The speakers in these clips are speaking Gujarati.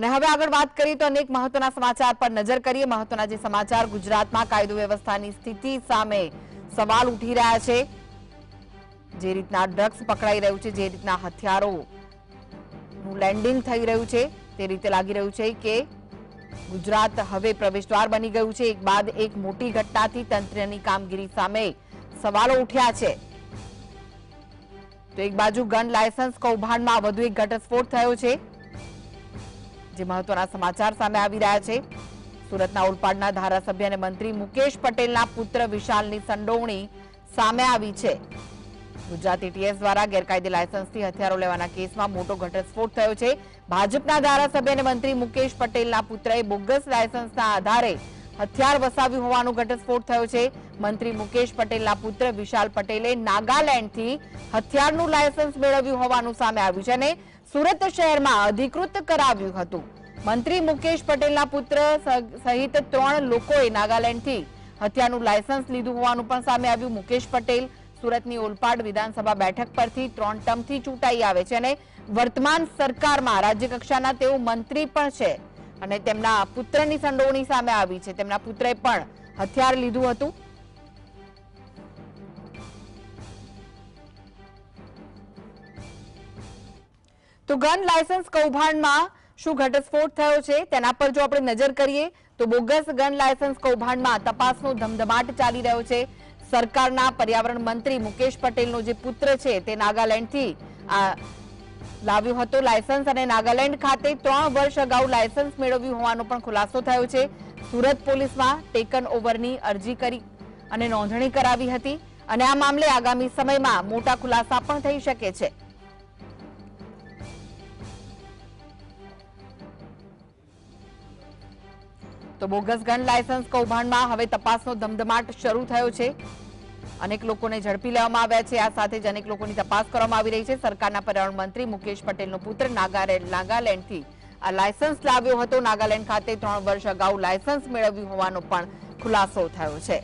અને હવે આગળ વાત કરીએ તો અનેક મહત્વના સમાચાર પર નજર કરીએ. મહત્વના જે સમાચાર ગુજરાતમાં કાયદો વ્યવસ્થાની સ્થિતિ સામે સવાલ ઉઠી રહ્યા છે. જે રીતના ડ્રગ્સ પકડાઈ રહ્યું છે, જે રીતના હથિયારો લેન્ડિંગ થઈ રહ્યું છે, તે રીતે લાગી રહ્યું છે કે ગુજરાત હવે પ્રવેશદ્વાર બની ગયું છે. એક બાદ એક મોટી ઘટનાથી તંત્રની કામગીરી સામે સવાલો ઉઠ્યા છે. તો એક બાજુ ગન લાયસન્સ કૌભાંડમાં વધુ એક ઘટસ્ફોટ થયો છે. જે મહત્વના સમાચાર સામે આવી રહ્યા છે. સુરતના ઓલપાડના ધારાસભ્ય અને મંત્રી મુકેશ પટેલના પુત્ર વિશાલની સંડોવણી સામે આવી છે. ગુજરાત એટીએસ દ્વારા ગેરકાયદે લાયસન્સથી હથિયારો લેવાના કેસમાં મોટો ઘટસ્ફોટ થયો છે. ભાજપના ધારાસભ્ય અને મંત્રી મુકેશ પટેલના પુત્રએ બોગસ લાયસન્સના આધારે હથિયાર વસાવ્યું હોવાનો ઘટસ્ફોટ થયો છે. મંત્રી મુકેશ પટેલના પુત્ર વિશાલ પટેલે નાગાલેન્ડથી હથિયારનું લાયસન્સ મેળવ્યું હોવાનું સામે આવ્યું છે અને સુરત શહેરમાં અધિકૃત કરાવ્યું હતું. મંત્રી મુકેશ પટેલના પુત્ર સહિત ત્રણ લોકોએ નાગાલેન્ડથી હત્યાનું લાયસન્સ લીધું હોવાનું પણ સામે આવ્યું. મુકેશ પટેલ સુરતની ઓલપાડ વિધાનસભા બેઠક પરથી ત્રણ ટર્મથી ચૂંટાઈ આવે છે અને વર્તમાન સરકારમાં રાજ્યકક્ષાના તેઓ મંત્રી પણ છે અને તેમના પુત્રની સંડોવણી સામે આવી છે. તેમના પુત્રએ પણ હથિયાર લીધું હતું. તો ગન લાયસન્સ કૌભાંડમાં શું ઘટસ્ફોટ થયો છે? તેના પર જો આપણે નજર કરીએ, તો બોગસ ગન લાયસન્સ કૌભાંડમાં તપાસનો ધમધમાટ ચાલી રહ્યો છે. સરકારના પર્યાવરણ મંત્રી મુકેશ પટેલનો જે પુત્ર છે, તે નાગાલેન્ડથી, આ, લાવ્યો હતો લાયસન્સ અને નાગાલેન્ડ ખાતે ત્રણ વર્ષ અગાઉ લાયસન્સ મેળવ્યું હોવાનો પણ ખુલાસો થયો છે. સુરત પોલીસમાં ટેકન ઓવરની અરજી કરી અને નોંધણી કરાવી હતી. અને આ મામલે આગામી સમયમાં મોટા ખુલાસા પણ થઈ શકે છે. તો બોગસ ગન લાયસન્સ કૌભાંડમાં હવે તપાસનો ધમધમાટ શરૂ થયો છે. અનેક લોકોને ઝડપી લેવામાં આવ્યા છે. આ સાથે જ અનેક લોકોની તપાસ કરવામાં આવી રહી છે. સરકારના પર્યાવરણ મંત્રી મુકેશ પટેલનો પુત્ર નાગાલેન્ડ નાગાલેન્ડથી આ લાયસન્સ લાવ્યો હતો. નાગાલેન્ડ ખાતે ત્રણ વર્ષ અગાઉ લાયસન્સ મેળવ્યું હોવાનો પણ ખુલાસો થયો છે.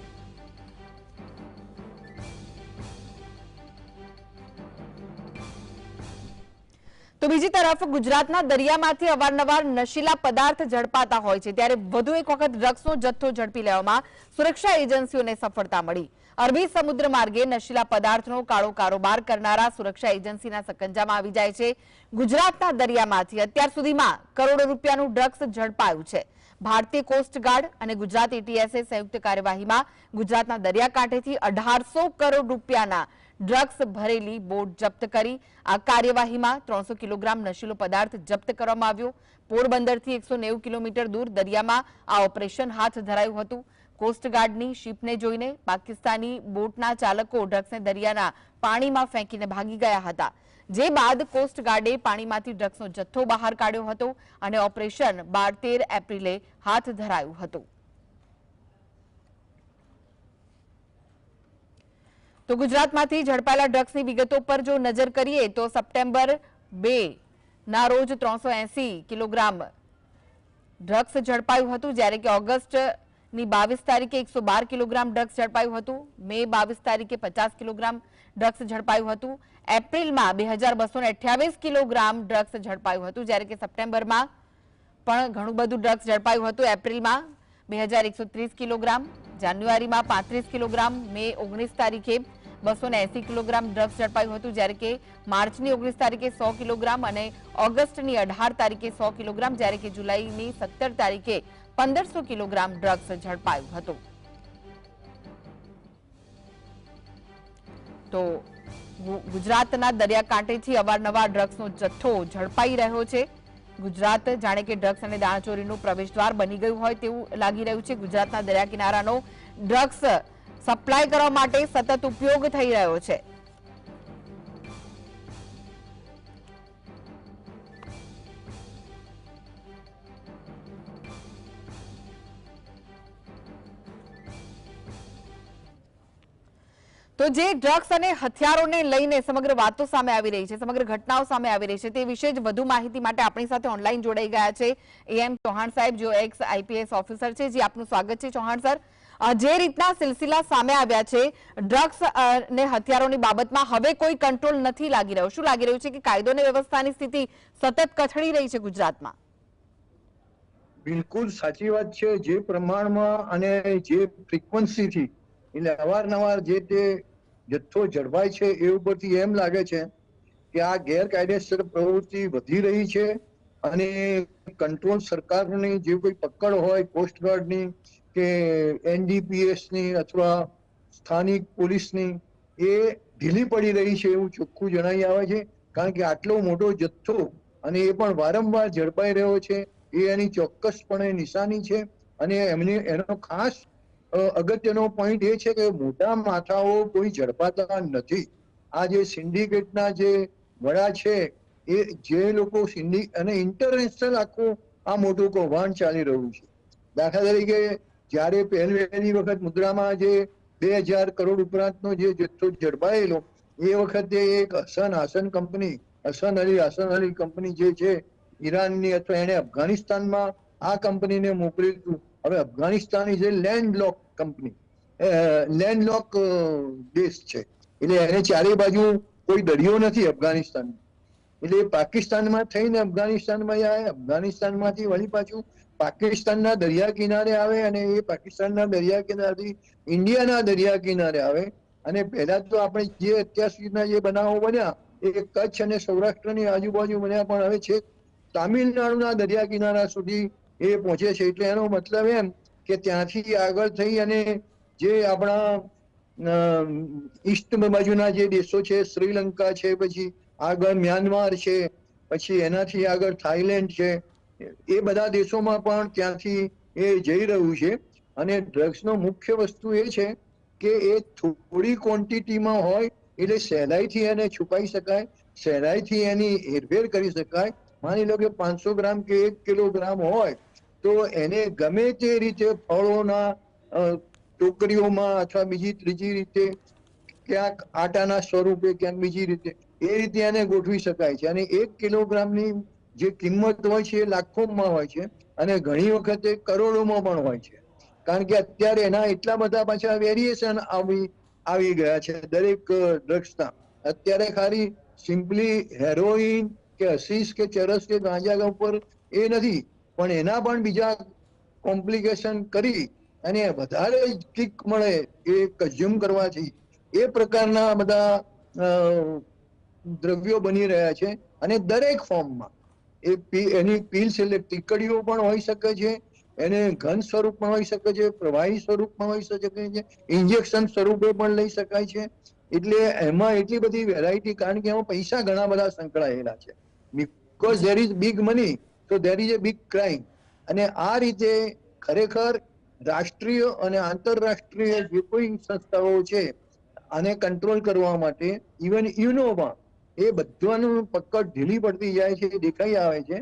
તો બીજી તરફ ગુજરાતના દરિયામાંથી અવારનવાર નશીલા પદાર્થ ઝડપાતા હોય છે. ત્યારે વધુ એક વખત ડ્રગ્સનો જથ્થો ઝડપી લેવામાં સુરક્ષા એજન્સીઓને સફળતા મળી. અરબી સમુદ્ર માર્ગે નશીલા પદાર્થનો કાળો કારોબાર કરનારા સુરક્ષા એજન્સીના સકંજામાં આવી જાય છે. ગુજરાતના દરિયામાંથી અત્યાર સુધીમાં કરોડો રૂપિયાનું ડ્રગ્સ ઝડપાયું છે. ભારતીય કોસ્ટગાર્ડ અને ગુજરાત એટીએસએ સંયુક્ત કાર્યવાહીમાં ગુજરાતના દરિયાકાંઠેથી અઢારસો કરોડ રૂપિયાના ડ્રગ્સ ભરેલી બોટ જપ્ત કરી આ કાર્યવાહીમાં ત્રણસો કિલોગ્રામ નશીલો પદાર્થ જપ્ત કરવામાં આવ્યો. પોરબંદરથી એકસો નેવું કિલોમીટર દૂર દરિયામાં આ ઓપરેશન હાથ ધરાયું હતું. કોસ્ટગાર્ડની શિપને જોઈને પાકિસ્તાની બોટના ચાલકો ડ્રગ્સને દરિયાના પાણીમાં ફેંકીને ભાગી ગયા હતા. જે બાદ કોસ્ટગાર્ડે પાણીમાંથી ડ્રગ્સનો જથ્થો બહાર કાઢ્યો હતો અને ઓપરેશન બાર તેર એપ્રિલે હાથ ધરાયું હતું. તો ગુજરાતમાંથી ઝડપાયેલા ડ્રગ્સની વિગતો પર જો નજર કરીએ તો સપ્ટેમ્બર બે ના રોજ ત્રણસો કિલોગ્રામ ડ્રગ્સ ઝડપાયું હતું, જ્યારે કે ઓગસ્ટની બાવીસ તારીખે એકસો બાર કિલોગ્રામ ડ્રગ્સ ઝડપાયું હતું, મે બાવીસ તારીખે પચાસ કિલોગ્રામ ડ્રગ્સ ઝડપાયું હતું, એપ્રિલમાં બે કિલોગ્રામ ડ્રગ્સ ઝડપાયું હતું, જ્યારે કે સપ્ટેમ્બરમાં પણ ઘણું બધું ડ્રગ્સ ઝડપાયું હતું, એપ્રિલમાં બે હજાર એકસો ત્રીસ કિલોગ્રામ, જાન્યુઆરીમાં પાંત્રીસ કિલોગ્રામ, મે ઓગણીસ તારીખે બસો એસી કિલોગ્રામ ડ્રગ્સ ઝડપાયું હતું, જ્યારે કે માર્ચની ઓગણીસ તારીખે સો કિલોગ્રામ અને ઓગસ્ટની અઢાર તારીખે સો કિલોગ્રામ, જ્યારે કે જુલાઈની સત્તર તારીખે પંદરસો કિલોગ્રામ ડ્રગ્સ ઝડપાયું હતું. તો ગુજરાતના દરિયાકાંઠેથી અવારનવાર ડ્રગ્સનો જથ્થો ઝડપાઈ રહ્યો છે. ગુજરાત જાણે કે ડ્રગ્સ અને દાણચોરીનું પ્રવેશદ્વાર બની ગયું હોય તેવું લાગી રહ્યું છે. ગુજરાતના દરિયા કિનારાનો ડ્રગ્સ સપ્લાય કરવા માટે સતત ઉપયોગ થઈ રહ્યો છે. તો જે ડ્રગ્સ અને હથિયારોને લઈને સમગ્ર વાતો સામે આવી રહી છે, સમગ્ર ઘટનાઓ સામે આવી રહી છે, તે વિશે જ વધુ માહિતી માટે આપણી સાથે ઓનલાઈન જોડાઈ ગયા છે એમ ચૌહાણ સાહેબ જો એક્સ આઈપીએસ ઓફિસર છે. જે, આપનું સ્વાગત છે ચૌહાણ સર. જે રીતના સિલસિલા સામે આવ્યા છે, ડ્રગ્સ અને હથિયારોની બાબતમાં હવે કોઈ કંટ્રોલ નથી લાગી રહ્યો. શું લાગી રહ્યું છે કે કાયદો અને વ્યવસ્થાની સ્થિતિ સતત કથળી રહી છે ગુજરાતમાં? બિલકુલ સાચી વાત છે. જે પ્રમાણમાં અને જે ફ્રીક્વન્સીથી એટલે અવારનવાર જે તે જથ્થો જળવાય છે એ ઉપરથી એમ લાગે છે કે આ ગેરકાયદેસર પ્રવૃત્તિ વધી રહી છે અને કંટ્રોલ સરકારની જે કોઈ પકડ હોય કોસ્ટગાર્ડની કે એનડીપીએસની અથવા સ્થાનિક પોલીસની એ ઢીલી પડી રહી છે એવું ચોખ્ખું જણાઈ આવે છે કારણ કે આટલો મોટો જથ્થો અને એ પણ વારંવાર ઝડપાઈ રહ્યો છે એ એની ચોક્કસપણે નિશાની છે અને એમની એનો ખાસ અગત્યનો પોઈન્ટ એ છે કે મોટા માથાઓ કોઈ ઝડપાતા નથી. આ જે સિન્ડિકેટના જે વડા છે, એ જે લોકો સિન્ડિ અને ઇન્ટરનેશનલ આખું આ મોટું કૌભાંડ ચાલી રહ્યું છે. દાખલા તરીકે, જ્યારે પહેલી વખત મુદ્રામાં જે બે હજાર કરોડ ઉપરાંતનો જે જથ્થો ઝડપાયેલો, એ વખતે એક હસન હાસન કંપની, હસન અલી હસન અલી કંપની જે છે, ઈરાનની અથવા એને અફઘાનિસ્તાનમાં આ કંપનીને મોકલ્યું દીધું હવે Afghanistan is a land lock company landlock દેશ છે. એટલે એને ચારે બાજુ કોઈ દરિયો નથી અફઘાનિસ્તાન એટલે પાકિસ્તાનમાં થઈને અફઘાનિસ્તાનમાં આવે અફઘાનિસ્તાનમાંથી વળી પાછું પાકિસ્તાનના દરિયા કિનારે આવે અને એ પાકિસ્તાનના દરિયા કિનારેથી ઇન્ડિયાના દરિયા કિનારે આવે. અને પહેલા તો આપણે જે અત્યાર સુધીના જે બનાવો બન્યા, એ કચ્છ અને સૌરાષ્ટ્રની આજુબાજુ બન્યા પણ હવે છે તામિલનાડુના દરિયા કિનારા સુધી એ પહોંચે છે. એટલે એનો મતલબ એમ કે ત્યાંથી આગળ થઈ અને જે આપણા ઈસ્ટ બાજુના જે દેશો છે, શ્રીલંકા છે, પછી આગળ મ્યાનમાર છે, પછી એનાથી આગળ થાઈલેન્ડ છે, એ બધા દેશોમાં પણ ત્યાંથી એ જઈ રહ્યું છે. અને ડ્રગ્સનો મુખ્ય વસ્તુ એ છે કે એ થોડી ક્વોન્ટિટીમાં હોય એટલે સહેલાઈથી એને છુપાઈ શકાય, સહેલાઈથી એની હેરફેર કરી શકાય. માની લો કે પાંચસો ગ્રામ કે એક કિલોગ્રામ હોય તો એને ગમે તે રીતે ફળોના ટોકરીઓમાં અથવા બીજી ત્રીજી રીતે ક્યાંક આટાના સ્વરૂપે, ક્યાંક બીજી રીતે, એ રીતે એને ગોઠવી શકાય છે. અને એક કિલોગ્રામની જે કિંમત હોય છે એ લાખોમાં હોય છે અને ઘણી વખતે કરોડોમાં પણ હોય છે. કારણ કે અત્યારે એના એટલા બધા પાછા વેરિએશન આવી આવી ગયા છે દરેક ડ્રગ્સના અત્યારે ખાલી સિમ્પલી હેરોઈન કે હસીસ કે ચરસ કે ગાંજા ઉપર એ નથી. પણ એના પણ બીજા કોમ્પ્લિકેશન કરી અને વધારે કિક મળે એ કઝ્યુમ કરવાથી એ પ્રકારના બધા દ્રવ્યો બની રહ્યા છે અને દરેક ફોર્મમાં. એ એની પીલ્સ એટલે ટીકડીઓ પણ હોઈ શકે છે, એને ઘન સ્વરૂપમાં હોઈ શકે છે, પ્રવાહી સ્વરૂપમાં હોઈ શકે છે, ઇન્જેક્શન સ્વરૂપે પણ લઈ શકાય છે. એટલે એમાં એટલી બધી વેરાયટી કારણ કે એમાં પૈસા ઘણા બધા સંકળાયેલા છે. Because there is big money તો there is a big crime અને આ રીતે ખરેખર રાષ્ટ્રીય અને આંતરરાષ્ટ્રીય જે કોઈ સંસ્થાઓ છે આને કંટ્રોલ કરવા માટે ઇવન યુનોમાં એ બધાનું પકડ ઢીલી પડતી જાય છે એ દેખાઈ આવે છે.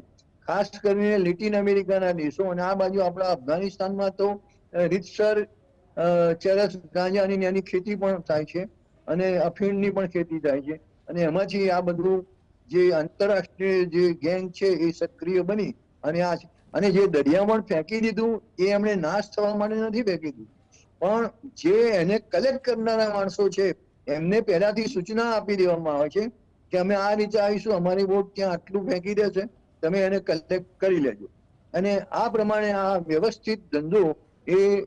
ખાસ કરીને લેટિન અમેરિકાના દેશો અને આ બાજુ આપણા અફઘાનિસ્તાનમાં તો અ, રીતસર ચરસ ગાંજાની એની ખેતી પણ થાય છે અને અફીણની પણ ખેતી થાય છે. અને એમાંથી આ બધું જે આંતરરાષ્ટ્રીય જે ગેંગ છે એ સક્રિય બની અને આ. અને જે દરિયામાં ફેંકી દીધું, એ એમણે નાશ થવા માટે નથી ફેંકી દીધું. પણ જે એને કલેક્ટ કરનારા માણસો છે, એમને પહેલાથી સૂચના આપી દેવામાં આવે છે કે અમે આ રીતે આવીશું, અમારી બોટ ત્યાં આટલું ફેંકી દે છે તમે એને કલેક્ટ કરી લેજો. અને આ પ્રમાણે આ વ્યવસ્થિત ધંધો એ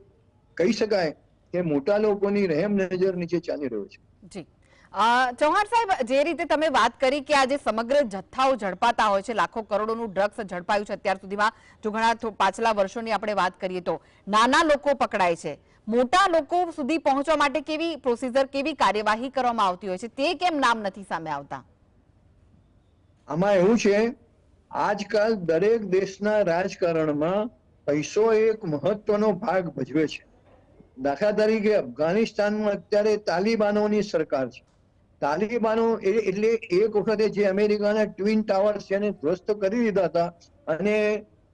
કહી શકાય કે મોટા લોકોની રહેમ નજર નીચે ચાલી રહ્યો છે. જી. ચૌહાણ સાહેબ, જે રીતે તમે વાત કરી કે આજે સમગ્ર જથ્થાઓ ઝડપાતા હોય છે, લાખો કરોડોનું ડ્રગ્સ ઝડપાયું છે અત્યાર સુધીમાં, જો ઘણા પાછલા વર્ષોની આપણે વાત કરીએ તો, નાના લોકો પકડાય છે. મોટા લોકો સુધી પહોંચવા માટે કેવી પ્રોસિજર કેવી કાર્યવાહી કરવામાં આવતી હોય છે, તે કેમ નામ નથી સામે આવતા? આમાં એવું છે, આજકાલ દરેક દેશના રાજકારણમાં પૈસો એક મહત્વનો ભાગ ભજવે છે. દાખલા તરીકે અફઘાનિસ્તાનમાં અત્યારે તાલિબાનોની સરકાર છે. તાલિબાનો એટલે એક વખતે જે અમેરિકાના ટ્વિન ટાવર્સ છે એને ધ્વસ્ત કરી દીધા હતા અને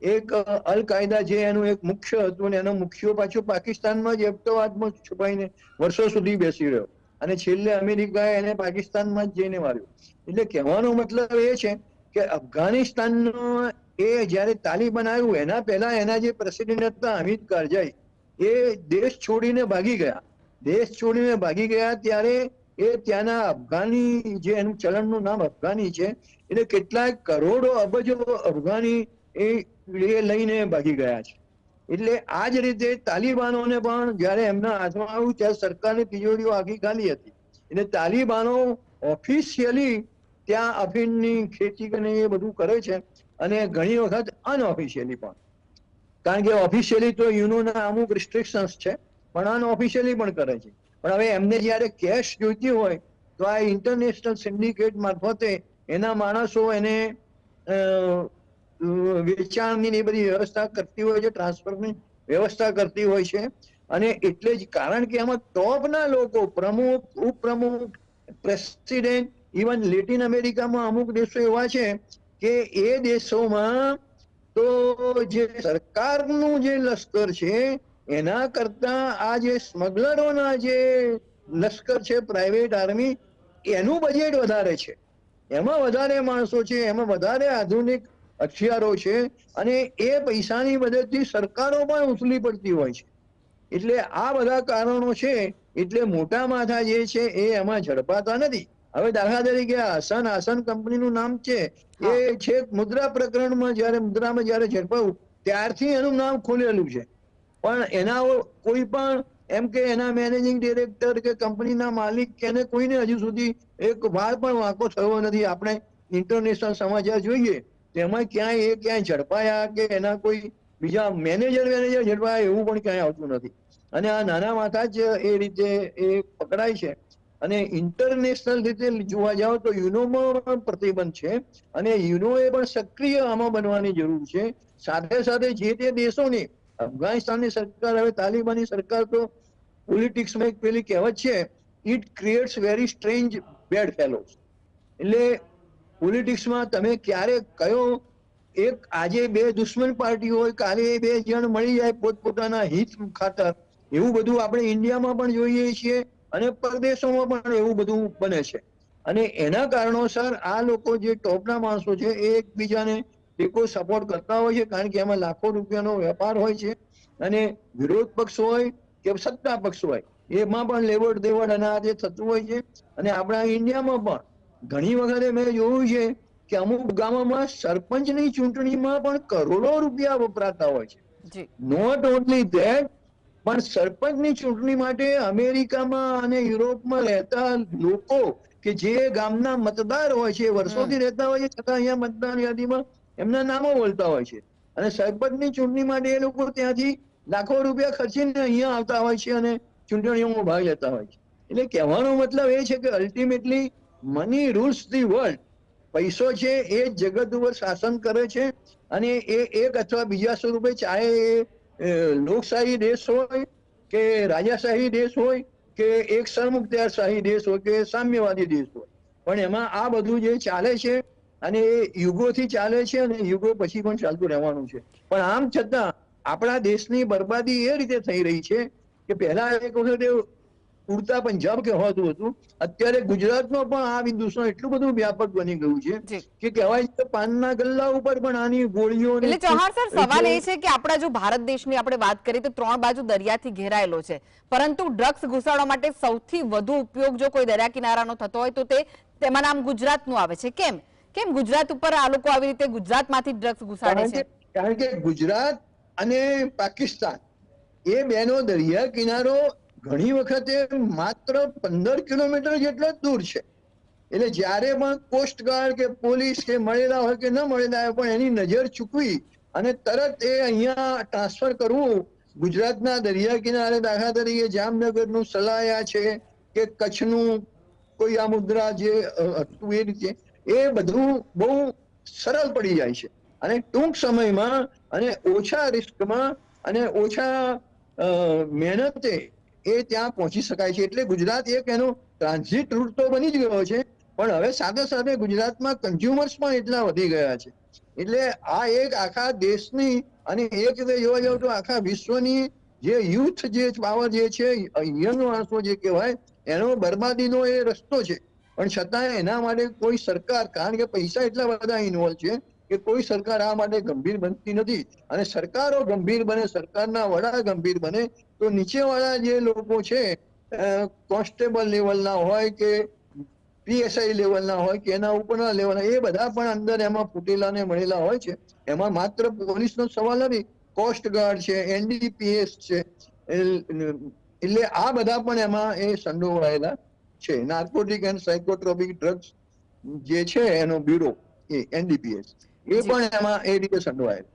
એક અલ જે એનું એક મુખ્ય હતું ને એનો મુખ્ય પાછો પાકિસ્તાનમાં જ એબટોવાદમાં છુપાઈને વર્ષો સુધી બેસી રહ્યો. અને છેલ્લે અમેરિકાએ એને પાકિસ્તાનમાં જ જઈને માર્યો. એટલે કહેવાનો મતલબ એ છે કે અફઘાનિસ્તાનનો એ જ્યારે તાલિબાન આવ્યું, એના પહેલા એના જે પ્રેસિડેન્ટ હતા હમીદ કારજાઈ, એ દેશ છોડીને ભાગી ગયા. દેશ છોડીને ભાગી ગયા ત્યારે એ ત્યાંના અફઘાની જે એનું ચલણનું નામ અફઘાની છે એટલે કેટલાક કરોડો અબજો અફઘાની એ લઈને ભાગી ગયા છે. એટલે આ જ રીતે તાલિબાનોને પણ જ્યારે એમના હાથમાં આવ્યું ત્યારે સરકારની તિજોરીઓ આખી ખાલી હતી. એટલે તાલિબાનો ઓફિશિયલી ત્યાં અફીણની ખેતી અને એ બધું કરે છે અને ઘણી વખત અનઓફિશિયલી પણ. કારણ કે ઓફિશિયલી તો યુનોના અમુક રિસ્ટ્રિક્શન્સ છે, પણ અનઓફિશિયલી પણ કરે છે. પણ હવે એમને જ્યારે કેશ જોઈતી હોય, તો આ ઇન્ટરનેશનલ સિન્ડિકેટ મારફતે એના માણસો એને વેચાણની એ બધી વ્યવસ્થા કરતી હોય છે ટ્રાન્સફરની વ્યવસ્થા કરતી હોય છે. અને એટલે જ કારણ કે એમાં ટોપના લોકો, પ્રમુખ, ઉપપ્રમુખ, પ્રેસિડેન્ટ, ઇવન લેટિન અમેરિકામાં અમુક દેશો એવા છે કે એ દેશોમાં તો જે સરકારનું જે લશ્કર છે એના કરતા આ જે સ્મગલરોના જે લશ્કર છે પ્રાઇવેટ આર્મી એનું બજેટ વધારે છે. એમાં વધારે માણસો છે એમાં વધારે આધુનિક હથિયારો છે અને એ પૈસાની મદદથી સરકારો પણ ઉથલી પડતી હોય છે. એટલે આ બધા કારણો છે એટલે મોટા માથા જે છે એ એમાં ઝડપાતા નથી. હવે દાખલા તરીકે આસન આસન કંપનીનું નામ છે એ છે મુદ્રા પ્રકરણમાં જ્યારે મુદ્રામાં જ્યારે ઝડપાયું ત્યારથી એનું નામ ખુલેલું છે. પણ એના કોઈ પણ, એમ કે એના મેનેજિંગ ડિરેક્ટર કે કંપનીના માલિક કે એને કોઈને હજુ સુધી એક વાળ પણ વાંકો થયો નથી. આપણે ઇન્ટરનેશનલ સમાચાર જોઈએ, તેમાં ક્યાંય એ ક્યાંય ઝડપાયા કે એના કોઈ બીજા મેનેજર મેનેજર ઝડપાયા એવું પણ ક્યાંય આવતું નથી. અને આ નાના માથા જ એ રીતે એ પકડાય છે. અને ઇન્ટરનેશનલ રીતે જોવા જાવ તો યુનોમાં પણ પ્રતિબંધ છે અને યુનોએ પણ સક્રિય આમાં બનવાની જરૂર છે. સાથે સાથે જે તે દેશોની અફઘાનિસ્તાનની સરકાર, હવે તાલિબાની સરકાર તો પોલિટિક્સમાં એક પેલી કહેવત છે it creates very strange bedfellows એટલે પોલિટિક્સમાં તમે ક્યારે કયો એક આજે બે દુશ્મન પાર્ટી હોય, કાલે બે જણ મળી જાય પોતપોતાના હિત ખાતર, એવું બધું આપણે ઇન્ડિયામાં પણ જોઈએ છીએ અને પરદેશોમાં પણ એવું બધું બને છે. અને એના કારણોસર આ લોકો જે ટોપના માણસો છે, એ એકબીજાને ટેકો સપોર્ટ કરતા હોય છે કારણ કે એમાં લાખો રૂપિયાનો વેપાર હોય છે. અને વિરોધ પક્ષ હોય કે સત્તા પક્ષ હોય એમાં પણ લેવડ દેવડ અને આજે થતું હોય છે. અને આપણા ઇન્ડિયામાં પણ ઘણી વખતે મેં જોયું છે કે અમુક ગામોમાં સરપંચની ચૂંટણીમાં પણ કરોડો રૂપિયા વપરાતા હોય છે. નોટ ઓનલી ધેટ પણ સરપંચની ચૂંટણી માટે અમેરિકામાં અને યુરોપમાં રહેતા લોકો કે જે ગામના મતદાર હોય છે વર્ષોથી રહેતા હોય છે છતાં અહીંયા મતદાર યાદીમાં એમના નામો બોલતા હોય છે. અને સરપંચની ચૂંટણી માટે એ લોકો ત્યાંથી લાખો રૂપિયા ખર્ચીને અહીંયા આવતા હોય છે અને ચૂંટણીઓમાં ભાગ લેતા હોય છે. એટલે કહેવાનો મતલબ એ છે કે ultimately money rules the world પૈસો છે એ જગત ઉપર શાસન કરે છે અને એ એક અથવા બીજા સ્વરૂપે ચાહે એ લોકશાહી દેશ હોય કે રાજાશાહી દેશ હોય કે એક સરમુખત્યારશાહી દેશ હોય કે સામ્યવાદી દેશ હોય. પણ એમાં આ બધું જે ચાલે છે અને એ યુગોથી ચાલે છે અને યુગો પછી પણ ચાલતું રહેવાનું છે. પણ આમ છતાં આપણા દેશની બરબાદી એ રીતે થઈ રહી છે કે પહેલા એક વખતે ઉડતા પંજાબ કહેવાતું હતું. અત્યારે ગુજરાતમાં પણ આ વિદૂષણ એટલું બધું વ્યાપક બની ગયું છે કે કહેવાય છે પાનના ગલ્લા ઉપર પણ આની ગોળીઓ એટલે ચૌહાણ સર સવાલ એ છે કે આપણા જો ભારત દેશની આપણે વાત કરીએ તો ત્રણ બાજુ દરિયાથી ઘેરાયેલો છે. પરંતુ ડ્રગ્સ ઘુસાડવા માટે સૌથી વધુ ઉપયોગ જો કોઈ દરિયા કિનારાનો થતો હોય તો તે તેમાં નામ ગુજરાતનું આવે છે. કેમ? કેમ ગુજરાત ઉપર આ લોકો આવી રીતે ગુજરાતમાંથી ડ્રગ્સ ઘુસાડે છે? કારણ કે ગુજરાત અને પાકિસ્તાન એ બેનો દરિયા કિનારો ઘણી વખતે માત્ર પંદર કિલોમીટર જેટલો જ દૂર છે. એટલે જ્યારે પણ કોસ્ટગાર્ડ કે પોલીસ કે મળેલા હોય કે ન મળેલા હોય પણ એની નજર ચૂકવી અને તરત એ અહીંયા ટ્રાન્સફર કરવું ગુજરાતના દરિયા કિનારે દાખલા તરીકે જામનગરનું સલાયા છે કે કચ્છનું કોઈ આ મુદ્રા જે હતું એ રીતે એ બધું બહુ સરળ પડી જાય છે. અને ટૂંક સમયમાં અને ઓછા રિસ્કમાં અને ઓછા મહેનતે એ ત્યાં પહોંચી શકાય છે. એટલે ગુજરાત એક એનો ટ્રાન્ઝિટ રૂટ તો બની જ ગયો છે. પણ હવે સાથે સાથે ગુજરાતમાં કન્ઝ્યુમર્સ પણ એટલા વધી ગયા છે. એટલે આ એક આખા દેશની અને એક રીતે જોવા જાવ તો આખા વિશ્વની જે યુથ જે પાવર જે છે, યંગ માણસો જે કહેવાય, એનો બરબાદીનો એ રસ્તો છે. પણ છતાં એના માટે કોઈ સરકાર, કારણ કે પૈસા એટલા બધા ઇન્વોલ્વ છે કે કોઈ સરકાર આ માટે ગંભીર બનતી નથી. અને સરકારો ગંભીર બને, સરકારના વડા ગંભીર બને, તો નીચેવાળા જે લોકો છે કોન્સ્ટેબલ લેવલના હોય કે પીએસઆઈ લેવલના હોય કે એના ઉપરના લેવલના, એ બધા પણ અંદર એમાં ફૂટેલા ને મળેલા હોય છે. એમાં માત્ર પોલીસનો સવાલ નથી. કોસ્ટ ગાર્ડ છે, એનડીપીએસ છે એટલે આ બધા પણ એમાં એ સંડોવાયેલા છે. નાર્કોટિક એન્ડ સાયકોટ્રોપિક ડ્રગ્સ જે છે એનો બ્યુરો એ એનડીપીએસ એ પણ એમાં એ રીતે સંડવાયેલ.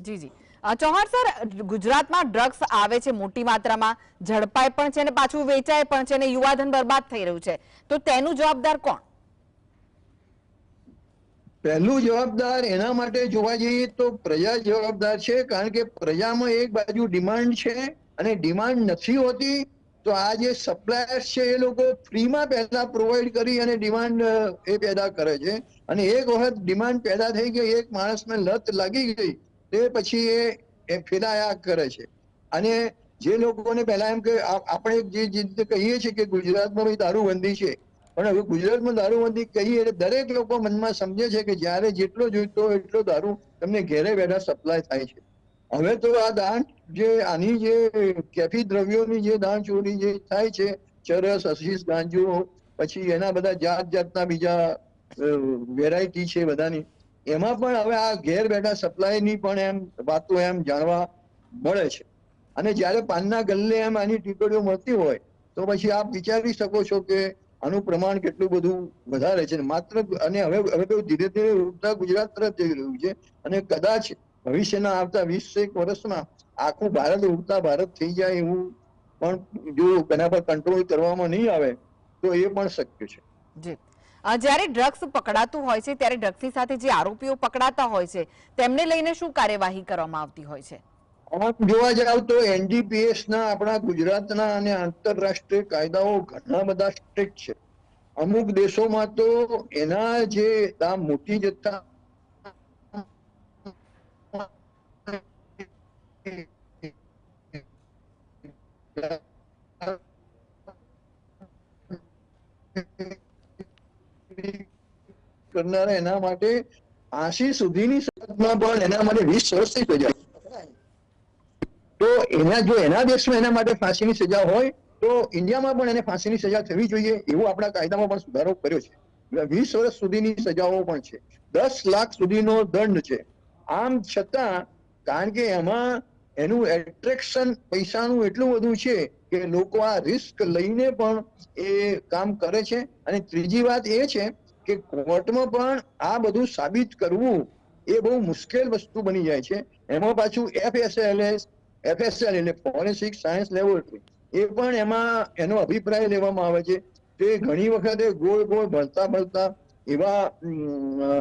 જી જી. ચૌહાણ સર ગુજરાતમાં ડ્રગ્સ આવે છે મોટી માત્રામાં ઝડપાય પણ છે અને પાછું વેચાય પણ છે અને યુવાધન બરબાદ થઈ રહ્યું છે. તો તેનું જવાબદાર કોણ? પહેલું જવાબદાર એના માટે જોવા જઈએ તો પ્રજા જવાબદાર છે કારણ કે પ્રજામાં એક બાજુ ડિમાન્ડ છે અને ડિમાન્ડ નથી હોતી તો આ જે સપ્લાયર્સ છે, એ લોકો ફ્રીમાં પહેલા પ્રોવાઈડ કરી અને ડિમાન્ડ એ પેદા કરે છે. અને એક વખત ડિમાન્ડ પેદા થઈ ગઈ, એક માણસને લત લાગી ગઈ, તે પછી એ એ કરે છે. અને જે લોકોને પહેલા એમ કે આપણે જે રીતે કહીએ છીએ કે ગુજરાતમાં ભાઈ દારૂબંધી છે, પણ હવે ગુજરાતમાં દારૂબંધી કહીએ એટલે દરેક લોકો મનમાં સમજે છે કે જ્યારે જેટલો જોઈતો એટલો દારૂ તમને ઘેરે બેઠા સપ્લાય થાય છે. હવે તો આ દાણ જે આની જે કેફી દ્રવ્યોની જે દાણ ચોરી જે થાય છે, ચરસ હસીસ ગાંજો, પછી એના બધા જાત જાતના બીજા વેરાયટી છે બધાની. એમાં પણ હવે આ ઘેર બેઠા સપ્લાયની પણ એમ વાતો એમ જાણવા મળે છે. અને જ્યારે પાનના ગલ્લે એમ આની ટીકડીઓ મળતી હોય, તો પછી આપ વિચારી શકો છો કે આનું પ્રમાણ કેટલું બધું વધારે છે. માત્ર અને હવે હવે તો ધીરે ધીરે ઉડતા ગુજરાત તરફ જઈ રહ્યું છે. અને કદાચ ભવિષ્યના આવતા વીસ એક વર્ષમાં આખું ભારત ઉડતા ભારત થઈ જાય એવું પણ જો એના પર કંટ્રોલ કરવામાં નહીં આવે તો એ પણ શક્ય છે. જી. જ્યારે ડ્રગ્સ પકડાતું હોય છે ત્યારે ડ્રગ્સની સાથે જે આરોપીઓ પકડાતા હોય છે તેમને લઈને શું કાર્યવાહી કરવામાં આવતી હોય છે? આમ જોવા જાવ તો એનડીપીએસ ના આપણા ગુજરાતના અને આંતરરાષ્ટ્રીય કાયદાઓ ઘણા બધા સ્ટ્રિક્ટ છે. અમુક દેશોમાં તો એના જે આ મોટી જથ્થા કરનારા એના માટે આશી સુધીની સજામાં પણ એના માટે વીસ વર્ષની સજા તો એના જો એના દેશમાં એના માટે ફાંસીની સજા હોય, તો ઇન્ડિયામાં પણ એને ફાંસીની સજા થવી જોઈએ એવો આપણા કાયદામાં પણ સુધારો કર્યો છે. વીસ વર્ષ સુધીની સજાઓ પણ છે. દસ લાખ સુધીનો દંડ છે. આમ છતાં, કારણ કે એમાં એનું એટ્રેક્શન પૈસાનું એટલું બધું છે કે લોકો આ રિસ્ક લઈને પણ એ કામ કરે છે. અને ત્રીજી વાત એ છે કે કોર્ટમાં પણ આ બધું સાબિત કરવું એ બહુ મુશ્કેલ વસ્તુ બની જાય છે. એમાં પાછું એફએસએલએસ એફએસએલ એટલે ફોરેન્સિક સાયન્સ લેબોરેટરી એ પણ એમાં એનો અભિપ્રાય લેવામાં આવે છે. તે ઘણી વખતે ગોળ ગોળ ભળતા ભળતા એવા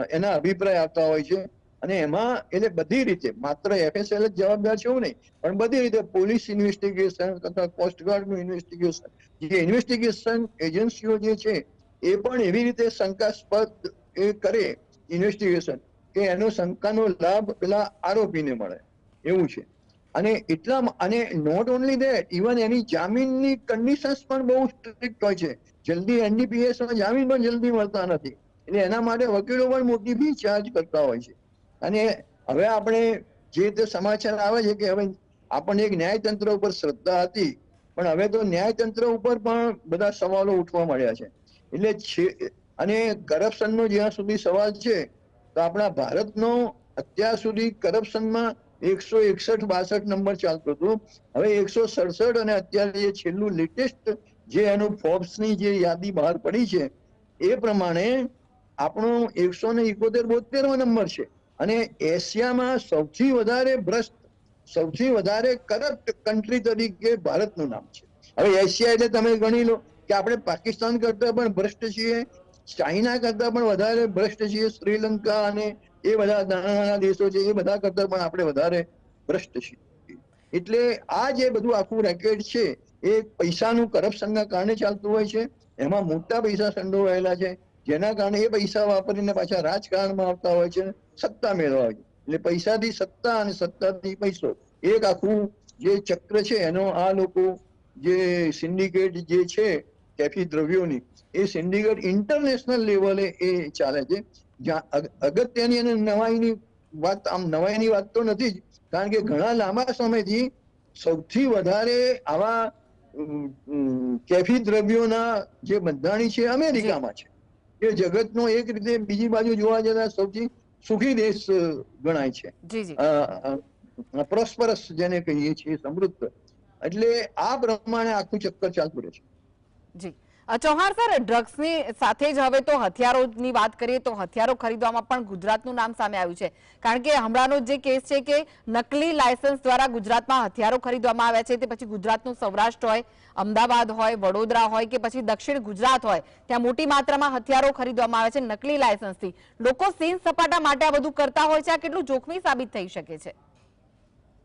એના અભિપ્રાય આવતા હોય છે. અને એમાં એટલે બધી રીતે, માત્ર એફએસએલ જ જવાબદાર છે એવું નહીં, પણ બધી રીતે પોલીસ ઇન્વેસ્ટિગેશન તથા કોસ્ટગાર્ડનું ઇન્વેસ્ટિગેશન જે ઇન્વેસ્ટિગેશન એજન્સીઓ જે છે, એ પણ એવી રીતે શંકાસ્પદ એ કરે ઇન્વેસ્ટિગેશન કે એનો શંકાનો લાભ પેલા આરોપીને મળે, એવું છે. અને એટલા અને નોટ ઓનલી દેટ ઇવન એની જામીનની કન્ડિશન્સ પણ બહુ સ્ટ્રિક્ટ હોય છે. જલ્દી એનડીપીએસમાં જામીન પણ જલ્દી મળતા નથી. એટલે એના માટે વકીલો પણ મોટી ફી ચાર્જ કરતા હોય છે. અને હવે આપણે જે રીતે સમાચાર આવે છે કે હવે આપણને એક ન્યાયતંત્ર ઉપર શ્રદ્ધા હતી, પણ હવે તો ન્યાયતંત્ર ઉપર પણ બધા સવાલો ઉઠવા મળ્યા છે. એટલે અને કરપ્શનનો જ્યાં સુધી સવાલ છે, તો આપણા ભારતનો અત્યાર સુધી કરપ્શનમાં એકસો એકસઠ બાસઠ નંબર ચાલતો હતો. હવે એકસો સડસઠ અને અત્યારે જે છેલ્લું લેટેસ્ટ જે એનું ફોર્બ્સની જે યાદી બહાર પડી છે, એ પ્રમાણે આપણો એકસો ને એકોતેર બોતેરમો નંબર છે. અને એશિયામાં સૌથી વધારે ભ્રષ્ટ, સૌથી વધારે કરપ્ટ કન્ટ્રી તરીકે ભારતનું નામ છે. હવે એશિયા એટલે તમે ગણી લો કે આપણે પાકિસ્તાન કરતા પણ ભ્રષ્ટ છીએ, ચાઇના કરતા પણ વધારે ભ્રષ્ટ છીએ, શ્રીલંકા અને એ બધા નાના નાના દેશો છે, એ બધા કરતા પણ આપણે વધારે ભ્રષ્ટ છીએ. એટલે આ જે બધું આખું રેકેટ છે, એ પૈસાનું કરપ્શનના કારણે ચાલતું હોય છે. એમાં મોટા પૈસા સંડોવાયેલા છે. જેના કારણે એ પૈસા વાપરીને પાછા રાજકારણમાં આવતા હોય છે સત્તા મેળવવા. એટલે પૈસાથી સત્તા અને સત્તાથી પૈસો. એક આખું જે ચક્ર છે એનો આ લોકો જે સિન્ડિકેટ જે છે કેફી દ્રવ્યોની, એ સિન્ડિકેટ ઇન્ટરનેશનલ લેવલે એ ચાલે છે. જ્યાં અગત્યની અને નવાઈની વાત, આમ નવાઈની વાત તો નથી જ, કારણ કે ઘણા લાંબા સમયથી સૌથી વધારે આવા કેફી દ્રવ્યોના જે બંધાણી છે અમેરિકામાં છે. કે જગતનો એક રીતે બીજી બાજુ જોવા જતા સૌથી સુખી દેશ ગણાય છે. પ્રોસ્પરસ જેને કહીએ છીએ સમૃદ્ધ. એટલે આ પ્રમાણે આખું ચક્કર ચાલતું રહે છે. જી. ચૌહાણ સર ડ્રગ્સની સાથે જ હવે તો હથિયારોની વાત કરીએ તો હથિયારો ખરીદવામાં પણ ગુજરાતનું નામ સામે આવ્યું છે. કારણ કે હમણાંનો જે કેસ છે કે નકલી લાયસન્સ દ્વારા ગુજરાતમાં હથિયારો ખરીદવામાં આવ્યા છે, તે પછી ગુજરાતનું સૌરાષ્ટ્ર હોય, અમદાવાદ હોય, વડોદરા હોય કે પછી દક્ષિણ ગુજરાત હોય, ત્યાં મોટી માત્રામાં હથિયારો ખરીદવામાં આવે છે નકલી લાયસન્સથી. લોકો સીન સપાટા માટે આ બધું કરતા હોય છે, આ કેટલું જોખમી સાબિત થઈ શકે છે?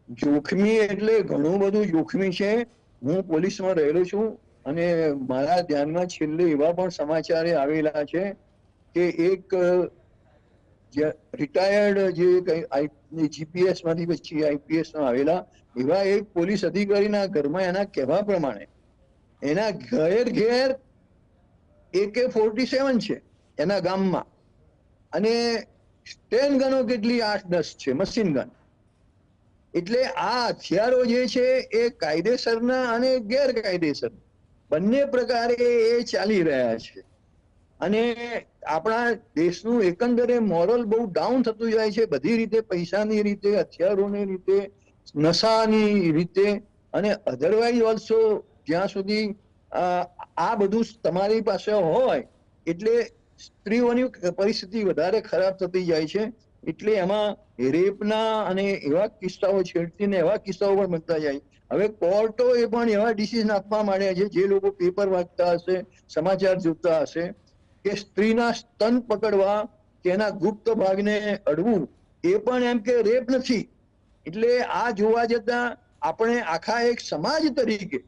જોખમી એટલે ઘણું બધું જોખમી છે. હું પોલીસમાં રહેલો છું. અને મારા ધ્યાનમાં છેલ્લે એવા પણ સમાચારે આવેલા છે કે એક રિટાયર્ડ જે જીપીએસમાંથી પછી આઈપીએસમાં આવેલા, એવા એક પોલીસ અધિકારીના ઘરમાં એના કહેવા પ્રમાણે, એના ઘેર ઘેર એકે ફોર્ટી સેવન છે એના ગામમાં. અને સ્ટેન ગનો કેટલી આઠ દસ છે મશીન ગન એટલે આ હથિયારો જે છે એ કાયદેસરના અને ગેરકાયદેસર બંને પ્રકારે એ ચાલી રહ્યા છે. અને આપણા દેશનું એકંદરે મોરલ બહુ ડાઉન થતું જાય છે. બધી રીતે પૈસાની રીતે, હથિયારોની રીતે, નશાની રીતે અને અધરવાઇઝ ઓલ્સો જ્યાં સુધી આ બધું તમારી પાસે હોય એટલે સ્ત્રીઓની પરિસ્થિતિ વધારે ખરાબ થતી જાય છે. એટલે એમાં રેપના અને એવા કિસ્સાઓ છેડતીને એવા કિસ્સાઓ પણ બનતા જાય હવે કોર્ટો એ પણ એવા ડિસિઝન આપવા માંડ્યા છે, જે લોકો પેપર વાંચતા હશે, સમાચાર જોતા હશે, કે સ્ત્રીના સ્તન પકડવા એના ગુપ્ત ભાગને અડવું, એ પણ એમ કે રેપ નથી. એટલે આ જોવા જતા આપણે આખા એક સમાજ તરીકે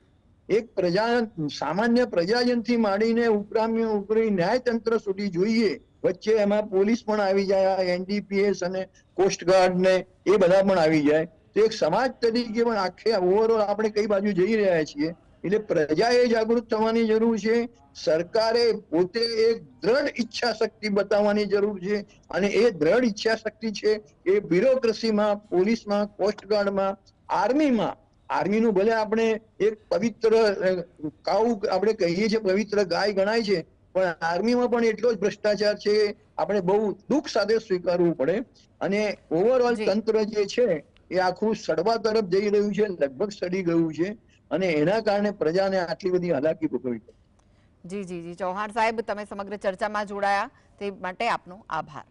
એક પ્રજા, સામાન્ય પ્રજાજનથી માંડીને ઉપરામી, ઉપરી ન્યાયતંત્ર સુધી જોઈએ, વચ્ચે એમાં પોલીસ પણ આવી જાય એનડીપીએસ અને કોસ્ટગાર્ડ ને એ બધા પણ આવી જાય. તો એક સમાજ તરીકે પણ આખે ઓવરઓલ આપણે કઈ બાજુ જઈ રહ્યા છીએ એટલે પ્રજાએ જાગૃત થવાની જરૂર છે સરકારે પોતે એક દ્રઢ ઈચ્છા શક્તિ બતાવવાની જરૂર છે અને એ દ્રઢ ઈચ્છા શક્તિ છે એ બ્યુરોક્રસીમાં પોલીસમાં કોસ્ટગાર્ડમાં આર્મીમાં આર્મીનું ભલે આપણે એક પવિત્ર કાઉ આપણે કહીએ છીએ પવિત્ર ગાય ગણાય છે પણ આર્મીમાં પણ એટલો જ ભ્રષ્ટાચાર છે આપણે બહુ દુઃખ સાથે સ્વીકારવું પડે અને ઓવરઓલ તંત્ર જે છે એ આખું સડવા તરફ જઈ રહ્યું છે, લગભગ સડી ગયું છે અને એના કારણે પ્રજાને આટલી બધી હાલાકી ભોગવવી પડે. જી જી જી. ચૌહાણ સાહેબ, તમે સમગ્ર ચર્ચામાં જોડાયા. તે માટે આપનો આભાર.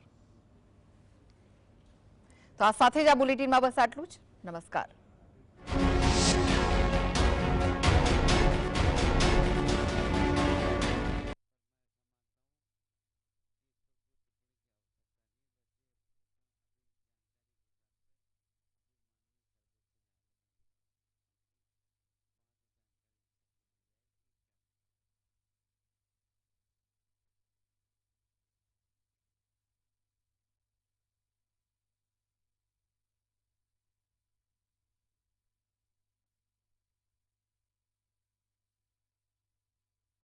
તો આ સાથે જ આ બુલેટિનમાં બસ આટલું જ. નમસ્કાર.